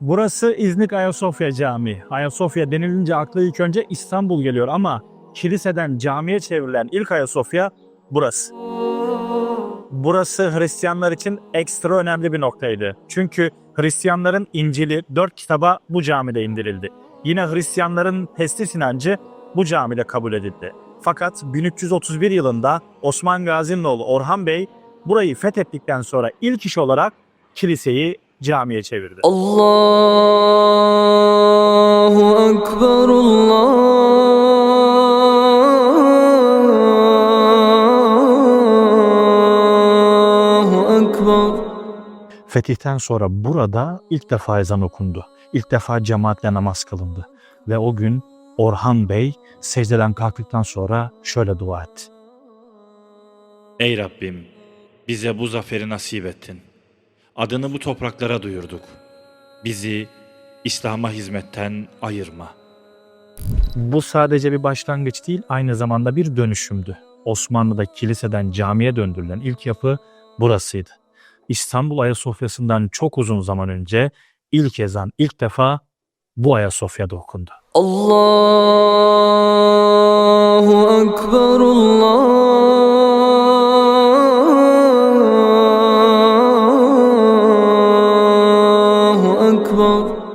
Burası İznik Ayasofya Camii. Ayasofya denilince akla ilk önce İstanbul geliyor ama kiliseden camiye çevrilen ilk Ayasofya burası. Burası Hristiyanlar için ekstra önemli bir noktaydı. Çünkü Hristiyanların İncil'i dört kitaba bu camide indirildi. Yine Hristiyanların Teslis inancı bu camide kabul edildi. Fakat 1331 yılında Osman Gazi'nin oğlu Orhan Bey burayı fethettikten sonra ilk iş olarak kiliseyi camiye çevirdi. Allahu Ekber Allahu Ekber Fetihten sonra burada ilk defa ezan okundu. İlk defa cemaatle namaz kılındı. Ve o gün Orhan Bey secdeden kalktıktan sonra şöyle dua etti. Ey Rabbim, bize bu zaferi nasip ettin. Adını bu topraklara duyurduk. Bizi İslam'a hizmetten ayırma. Bu sadece bir başlangıç değil, aynı zamanda bir dönüşümdü. Osmanlı'da kiliseden camiye döndürülen ilk yapı burasıydı. İstanbul Ayasofya'sından çok uzun zaman önce ilk ezan ilk defa bu Ayasofya'da okundu. Allahu Ekber কবর